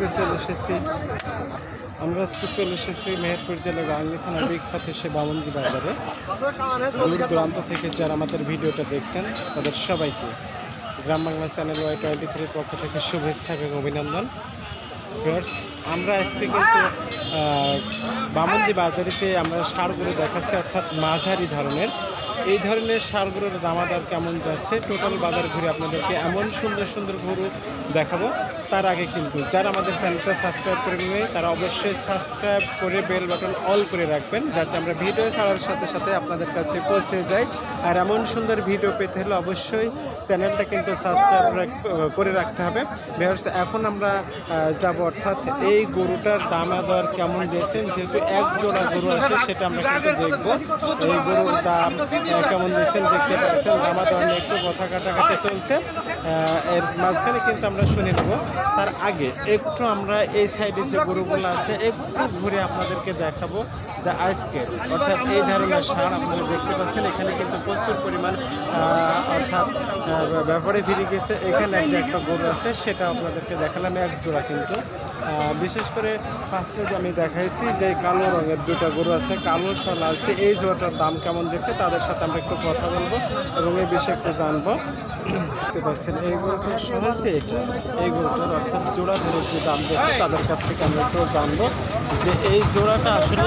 আজকে চলে এসেছি আমরা আজকে চলে এসেছি মেহেরপুর জেলার গাঙ্গি থানা বিখ্যাত সে বামন্দি বাজারে। দূর দূরান্ত থেকে যারা আমাদের ভিডিওটা দেখছেন, তাদের সবাইকে Gram Bangla channel Y twenty থ্রির পক্ষ থেকে শুভেচ্ছা এবং অভিনন্দন। আমরা আজকে কিন্তু বামন্দি বাজারিতে আমরা সারগুলো দেখাচ্ছি, অর্থাৎ মাঝারি ধরনের। এই ধরনের সারগুলোর দামাদার কেমন যাচ্ছে? টোটাল বাজার ঘুরে আপনাদেরকে এমন সুন্দর সুন্দর গরু দেখাবো। তার আগে কিন্তু যারা আমাদের চ্যানেলটা সাবস্ক্রাইব করে নেবে তারা অবশ্যই সাবস্ক্রাইব করে বেল বাটন অল করে রাখবেন যাতে আমরা ভিডিও ছাড়ার সাথে সাথে আপনাদের কাছে পৌঁছে যাই। আর এমন সুন্দর ভিডিও পেতে হলে অবশ্যই চ্যানেলটা কিন্তু সাবস্ক্রাইব করে রাখতে হবে। Viewers, এখন আমরা যাব অর্থাৎ এই গরুটার দামা দর কেমন দিয়েছেন? যেহেতু এক জোড়া গরু আছে সেটা আমরা কিন্তু দেখব। এই গরুর দাম কেমন দিয়েছেন দেখতে পাচ্ছেন? দামা নিয়ে একটু কথা কাটাকাটি চলছে। এর মাঝখানে কিন্তু আমরা শুনে নেব। তার আগে একটু আমরা এই সাইডে যে গরুগুলো আছে, একটু ঘুরে আপনাদেরকে দেখাবো যে আজকে, অর্থাৎ এই ধরনের সার আপনারা দেখতে পাচ্ছেন, এখানে কিন্তু প্রচুর পরিমাণ অর্থাৎ ব্যাপারে ফিরে গেছে। এখানে যে একটা গরু আছে, সেটা আপনাদেরকে দেখালাম, এক জোড়া কিন্তু। বিশেষ করে ফার্স্টে যে আমি দেখাইছি যে কালো রঙের দুটো গরু আছে, কালো সহ আছে এই জোড়াটার দাম কেমন দিচ্ছে তাদের সাথে আমরা একটু কথা বলব এবং এই বিষয়ে একটু জানব। দেখতে পাচ্ছেন, এই গরুটার সহজে এটা। এই গরুটার অর্থাৎ জোড়া গরুর যে দাম দিচ্ছে তাদের কাছ থেকে আমরা একটু জানব যে এই জোড়াটা আসলে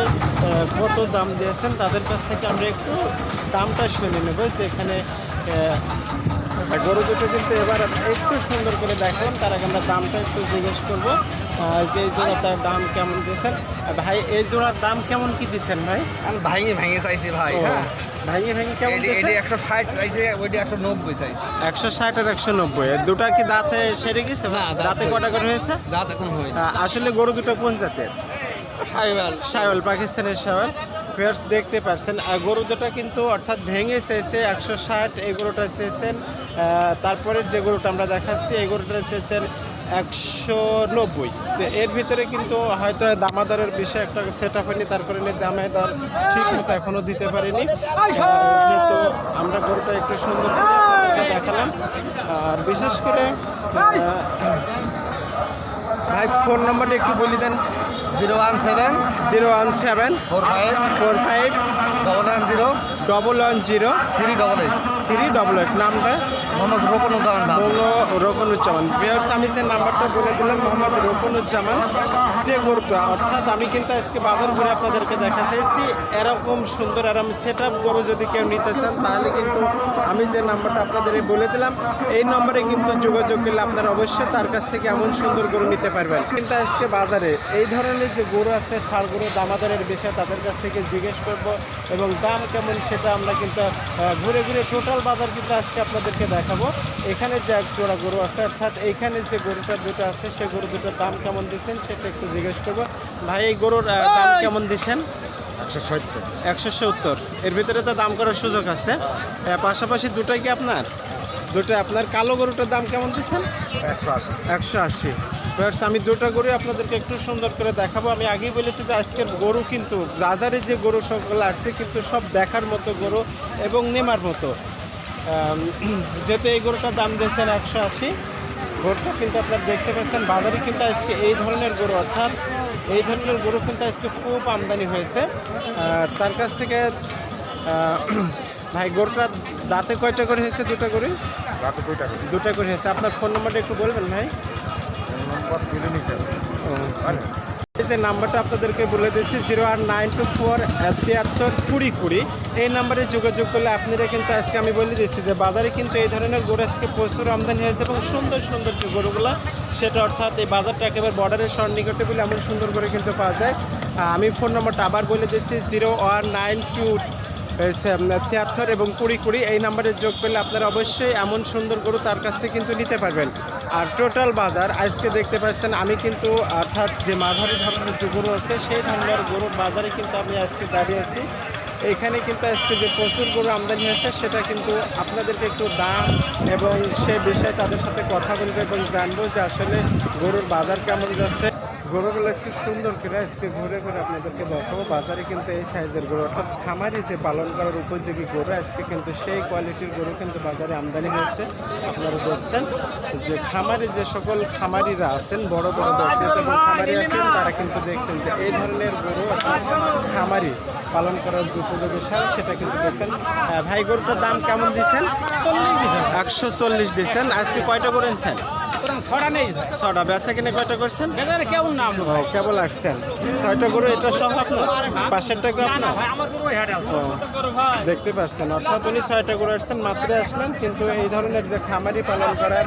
কত দাম দিয়েছেন তাদের কাছ থেকে আমরা একটু দামটা শুনে নেব যে এখানে গরু দুটো কিন্তু এবার একটু সুন্দর করে দেখুন তার আগে আমরা দামটা একটু জিজ্ঞেস করব। যে এই জোড়াটার দাম কেমন দিয়েছেন? ভাই এই জোড়ার দাম কেমন কি দিচ্ছেন ভাই? আমি ভাঙে ভেঙে চাইছি ভাই ও, হ্যাঁ। ভেঙে ভেঙে কেমন দিয়েছেন? চাইছে ওইটি চাইছে। আর দুটা কি দাঁতে সেরে গেছে? না, দাঁতে কটা করে হয়েছে? দাঁত এখন হয় আসলে গরু দুটো কোন জাতের? সাইবাল শাওয়াল পাকিস্তানের শাওয়াল ফেয়ার্স দেখতে পাচ্ছেন গরু দুটো কিন্তু অর্থাৎ ভেঙে চেয়েছে, একশো ষাট, এই গরুটা চেয়েছেন তারপরের যে গরুটা আমরা দেখাচ্ছি, এই গরুটা চেয়েছেন একশো নব্বই। তো এর ভিতরে কিন্তু হয়তো দামাদারের বিষয়ে একটা সেট আপ হয়নি, তারপরে দামে দর ঠিক মতো এখনও দিতে পারিনি। যেহেতু আমরা গরুটা একটু সুন্দর দেখালাম, আর বিশেষ করে ভাই ফোন নম্বরটা একটু বলে দেন। Zero one seven. Zero one seven. Four five. Four five. Double one zero. Double one zero. Three double eight. Three double eight নামটা? মোহাম্মদ রোকনুজ্জামান বাবু। কোনো রকনুজ্জামান। বিহার্স আমি যে নাম্বারটা বলে দিলাম, মোহাম্মদ রকনুজ্জামান। যে গরুটা, অর্থাৎ আমি কিন্তু আজকে বাজার ঘুরে আপনাদেরকে দেখা চাইছি এরকম সুন্দর এরকম সেট আপ গরু যদি কেউ নিতে চান, তাহলে কিন্তু আমি যে নাম্বারটা আপনাদের বলে দিলাম, এই নম্বরে কিন্তু যোগাযোগ করলে আপনারা অবশ্যই তার কাছ থেকে এমন সুন্দর গরু নিতে পারবেন। কিন্তু আজকে বাজারে এই ধরনের যে গরু আছে, সার গরু, দামাদারের বিষয়ে তাদের কাছ থেকে জিজ্ঞেস করব এবং দাম কেমন সেটা আমরা কিন্তু ঘুরে ঘুরে টোটাল বাজার কিন্তু আজকে আপনাদেরকে দেখাবো। এখানে যে এক জোড়া গরু আছে অর্থাৎ এইখানে যে গরুটা দুটো আছে সেই গরু দুটোর দাম কেমন দিচ্ছেন সেটা একটু জিজ্ঞেস করব। ভাই এই গরুর দাম কেমন দিচ্ছেন? একশো সত্তর। একশো সত্তর। এর ভিতরে তো দাম করার সুযোগ আছে। পাশাপাশি দুটোই কি আপনার? দুটো আপনার কালো গরুটার দাম কেমন দিচ্ছেন? একশো আশি। একশো আশি। আমি দুটো গরু আপনাদেরকে একটু সুন্দর করে দেখাবো। আমি আগেই বলেছি যে আজকের গরু কিন্তু বাজারে যে গরু সবগুলো আসছে কিন্তু সব দেখার মতো গরু এবং নেমার মতো। যেহেতু এই গরুটার দাম দিয়েছেন একশো আশি গরুটা কিন্তু আপনারা দেখতে পাচ্ছেন বাজারে কিন্তু আজকে এই ধরনের গরু অর্থাৎ এই ধরনের গরু কিন্তু আজকে খুব আমদানি হয়েছে। তার কাছ থেকে ভাই গরুটা দাঁতে কয়টা করে হয়েছে দুটো করে? রাতে দুইটা করে। দুটো করে হয়েছে। আপনার ফোন নম্বরটা একটু বলবেন ভাই। নম্বর যে নাম্বারটা আপনাদেরকে বলে দিচ্ছি জিরো আর নাইন টু ফোর তিয়াত্তর কুড়ি কুড়ি। এই নাম্বারে যোগাযোগ করলে আপনারা কিন্তু আজকে আমি বলে দিচ্ছি যে বাজারে কিন্তু এই ধরনের গরু আজকে প্রচুর আমদানি হয়েছে এবং সুন্দর সুন্দর যে গরুগুলো, সেটা অর্থাৎ এই বাজারটা একেবারে বর্ডারের সন্নিকটে বলে এমন সুন্দর করে কিন্তু পাওয়া যায়। আমি ফোন নম্বরটা আবার বলে দিচ্ছি জিরো ওয়ান নাইন টু তিয়াত্তর এবং কুড়ি কুড়ি, এই নাম্বারে যোগ করলে আপনারা অবশ্যই এমন সুন্দর গরু তার কাছ থেকে কিন্তু নিতে পারবেন। আর টোটাল বাজার, আজকে দেখতে পাচ্ছেন আমি কিন্তু, অর্থাৎ যে মাঝারি ধরনের যে গরু আছে, সেই ধরনের গরুর বাজারে কিন্তু আমি আজকে দাঁড়িয়ে আছি। এখানে কিন্তু আজকে যে প্রচুর গরু আমদানি হয়েছে, সেটা কিন্তু আপনাদেরকে একটু দাম এবং সে বিষয়ে তাদের সাথে কথা বলবে এবং জানব যে আসলে গরুর বাজার কেমন যাচ্ছে। গরুগুলো একটু সুন্দর করে আজকে ঘুরে ঘুরে আপনাদেরকে দেখাবো। বাজারে কিন্তু এই সাইজের গরু, অর্থাৎ খামারি যে পালন করার উপযোগী গরু, আজকে কিন্তু সেই কোয়ালিটির গরু কিন্তু বাজারে আমদানি হয়েছে। আপনারা দেখছেন যে খামারি যে সকল খামারিরা আছেন, বড় বড় ব্যক্তিগত খামারি আছেন, তারা কিন্তু দেখছেন যে এই ধরনের গরু খামারি পালন করার যে উপযোগী সার, সেটা কিন্তু দেখছেন। ভাই, গরুটার দাম কেমন দিচ্ছেন? একশো চল্লিশ দিচ্ছেন। আজকে কয়টা করেছেন ছড়া নেই। ছটা বেচা কিনে কয়টা করছেন? কেমন নাম? ও, কেবল আসছেন। ছয়টা গরু এটা সহ আপনার? পাশের টাকা না না আপনার? দেখতে পাচ্ছেন। অর্থাৎ উনি ছয়টা গরু আসছেন মাত্র আসলেন কিন্তু এই ধরনের যে খামারি পালন করার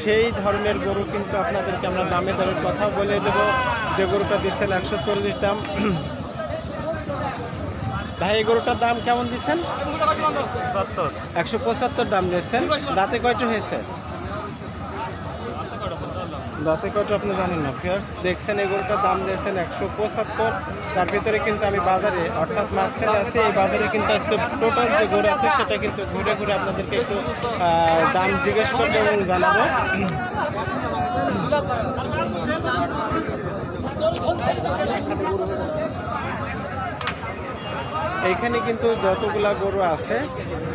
সেই ধরনের গরু কিন্তু আপনাদেরকে আমরা দামে দরের কথা বলে দেবো। যে গরুটা দিচ্ছেন একশো চল্লিশ দাম। ভাই এই গরুটার দাম কেমন দিচ্ছেন? একশো পঁচাত্তর দাম দিয়েছেন দাঁতে কয়টা হয়েছে? দাঁতে কত আপনি জানেন না? ফিয়ার্স দেখছেন এগুলোটার দাম দিয়েছেন একশো পঁচাত্তর। তার ভিতরে কিন্তু আমি বাজারে, অর্থাৎ মাঝখানে আছে এই বাজারে কিন্তু আজকে টোটাল যে গরু আছে সেটা কিন্তু ঘুরে ঘুরে আপনাদেরকে একটু দাম জিজ্ঞেস করব এবং জানাব। এইখানে কিন্তু যতগুলা গরু আছে,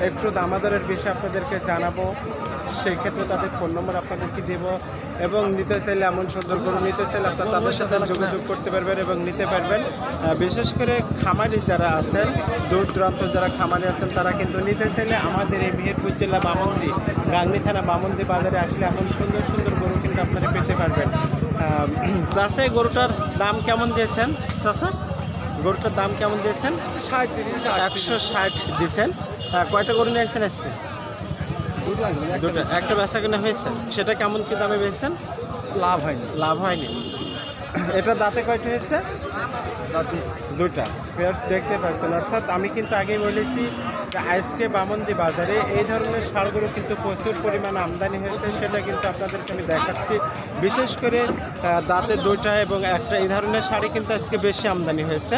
একটু দামাদারের বিষয়ে আপনাদেরকে জানাব। সেই ক্ষেত্রে তাদের ফোন নম্বর আপনাদেরকে দেব এবং নিতে চাইলে এমন সুন্দর গরু নিতে চাইলে আপনার তাদের সাথে যোগাযোগ করতে পারবেন এবং নিতে পারবেন। বিশেষ করে খামারি যারা আছেন দূর দূরান্ত যারা খামারি আছেন, তারা কিন্তু নিতে চাইলে আমাদের এই মেহেরপুর জেলা বামন্দি গাংনি থানা বামন্দি বাজারে আসলে এমন সুন্দর সুন্দর গরু কিন্তু আপনারা পেতে পারবেন। চাষে গরুটার দাম কেমন দিয়েছেন, চাষা? গরুটার দাম কেমন দিয়েছেন? একশো ষাট দিয়েছেন। কয়টা গরু নিয়েছেন আসছেন আজকে? দুটো একটা বেচা। কিনা হয়েছে? সেটা কেমন কি দামে বেছেন লাভ হয়নি। লাভ হয়নি। এটা দাঁতে কয়টা হয়েছে? দুটা। পেয়ার্স দেখতে পাচ্ছেন। অর্থাৎ আমি কিন্তু আগেই বলেছি যে আজকে বামন্দি বাজারে এই ধরনের সারগুলো কিন্তু প্রচুর পরিমাণ আমদানি হয়েছে, সেটা কিন্তু আপনাদেরকে আমি দেখাচ্ছি। বিশেষ করে দাঁতে দুইটা এবং একটা এই ধরনের শাড়ি কিন্তু আজকে বেশি আমদানি হয়েছে।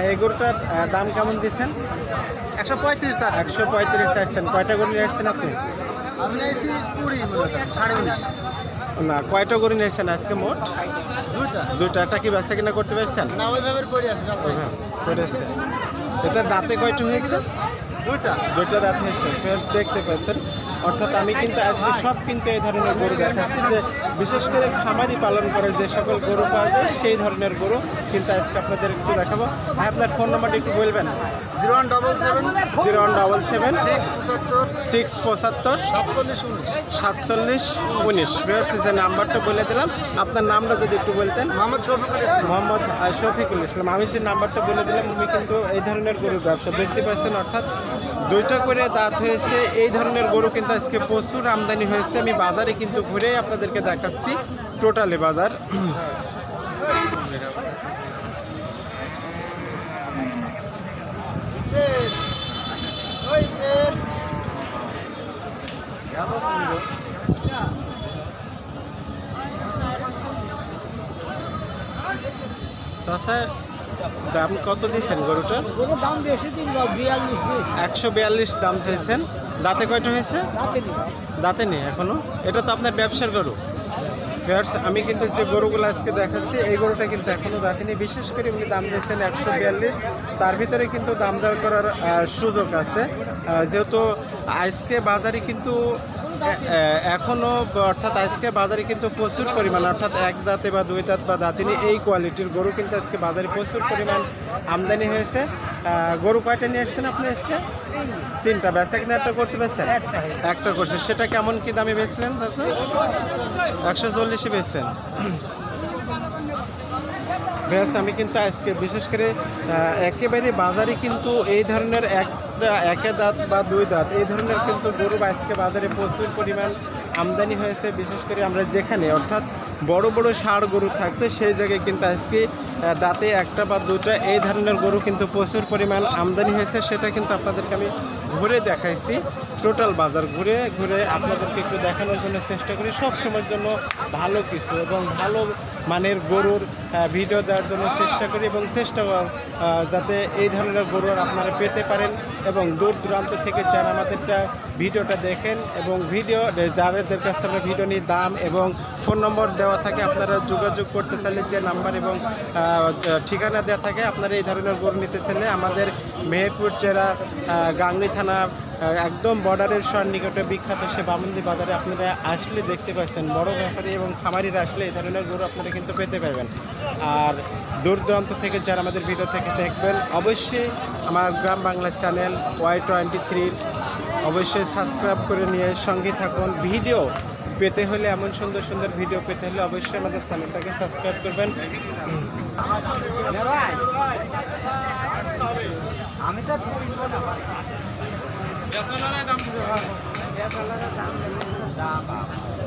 এই গরুটার দাম কেমন দিচ্ছেন? একশো পঁয়ত্রিশ একশো পঁয়ত্রিশ আসছেন। কয়টা গরু নিয়ে আসছেন আপনি? না কয়টা গরু নিয়ে আসছেন আজকে মোট? দুইটা। দুইটা। কি বেচা কিনা করতে পারছেন? না ওইভাবে পড়ে আছে হ্যাঁ, করেছে এটা দাঁতে কয়টা হয়েছে? দুইটা। দুইটা দাঁত হয়েছে। দেখতে পাচ্ছেন। অর্থাৎ আমি কিন্তু আজকে সব কিন্তু এই ধরনের গরু দেখাচ্ছি যে বিশেষ করে খামারি পালন করে যে সকল গরু পাওয়া যায় সেই ধরনের গরু কিন্তু আজকে আপনাদের একটু দেখাবো। ভাই, আপনার ফোন নাম্বারটা একটু বলবেন? Zero one double seven zero one double seven six পঁচাত্তর সিক্স পঁচাত্তর সাতচল্লিশ উনিশ। সাতচল্লিশ উনিশ। যে নাম্বারটা বলে দিলাম আপনার নামটা যদি একটু বলতেন। মোহাম্মদ শফিকুল ইসলাম। মোহাম্মদ শফিকুল ইসলাম। আমি যে নাম্বারটা বলে দিলাম আমি কিন্তু এই ধরনের গরুর ব্যবসা দেখতে পাচ্ছেন অর্থাৎ দুইটা করে দাঁত হয়েছে। এই ধরনের গরু কিন্তু আজকে প্রচুর আমদানি হয়েছে। আমি বাজারে কিন্তু ঘুরে আপনাদেরকে দেখাচ্ছি টোটালি বাজার। চাষা দাম কত দিয়েছেন গরুটার দাম বেশি দিয়েছি। একশো বিয়াল্লিশ দাম চাইছেন। দাঁতে কয়টা হয়েছে? দাঁতে নেই। এখনও? এটা তো আপনার ব্যবসার গরু। আমি কিন্তু যে গরুগুলো আজকে দেখাচ্ছি এই গরুটা কিন্তু এখনও দাঁতে নেই বিশেষ করে উনি দাম দিয়েছেন একশো বিয়াল্লিশ। তার ভিতরে কিন্তু দাম দর করার সুযোগ আছে। যেহেতু আজকে বাজারে কিন্তু এ- এ- অর্থাৎ আজকে বাজারে কিন্তু প্রচুর পরিমাণ, অর্থাৎ এক দাঁতে বা দুই দাঁত বা দাঁতিনি এই কোয়ালিটির গরু কিন্তু আজকে বাজারে প্রচুর পরিমাণ আমদানি হয়েছে। গরু কয়টা নিয়ে এসছেন আপনি আজকে? তিনটা। বেচা কিনা একটা করতে পারছেন একটা করছে সেটা কেমন কি দামে বেচলেন একশো চল্লিশে বেচছেন। বেশ, আমি কিন্তু আজকে বিশেষ করে একেবারে বাজারে কিন্তু এই ধরনের একটা একে দাঁত বা দুই দাঁত, এই ধরনের কিন্তু গরু আজকে বাজারে প্রচুর পরিমাণ আমদানি হয়েছে, বিশেষ করে আমরা যেখানে, অর্থাৎ বড় বড় ষাঁড় গরু থাকতো সেই জায়গায় কিন্তু আজকে দাঁতে একটা বা দুটা এই ধরনের গরু কিন্তু প্রচুর পরিমাণ আমদানি হয়েছে, সেটা কিন্তু আপনাদেরকে আমি ঘুরে দেখাইছি। টোটাল বাজার ঘুরে ঘুরে আপনাদেরকে একটু দেখানোর জন্য চেষ্টা করি। সব সময়ের জন্য ভালো কিছু এবং ভালো মানের গরুর ভিডিও দেওয়ার জন্য চেষ্টা করি এবং চেষ্টা যাতে এই ধরনের গরুর আপনারা পেতে পারেন এবং দূর দূরান্ত থেকে যারা আমাদেরটা ভিডিওটা দেখেন এবং ভিডিও যাদের কাছ থেকে ভিডিও নিয়ে দাম এবং ফোন নম্বর দেওয়া থাকে, আপনারা যোগাযোগ করতে চাইলে যে নাম্বার এবং ঠিকানা দেওয়া থাকে, আপনারা এই ধরনের গরু নিতে চাইলে আমাদের মেহেরপুর জেলা গাংনী থানা একদম বর্ডারের সন্নিকটে বিখ্যাত সে বামন্দি বাজারে আপনারা আসলে দেখতে পাচ্ছেন। বড় ব্যাপারী এবং খামারিরা আসলে এই ধরনের গরু আপনারা কিন্তু পেতে পারবেন। আর দূর দূরান্ত থেকে যারা আমাদের ভিডিও থেকে দেখবেন, অবশ্যই আমার Gram Bangla channel Y twenty থ্রির অবশ্যই সাবস্ক্রাইব করে নিয়ে সঙ্গে থাকুন। ভিডিও পেতে হলে, এমন সুন্দর সুন্দর ভিডিও পেতে হলে অবশ্যই আমাদের চ্যানেলটাকে সাবস্ক্রাইব করবেন। আমি তো একবারে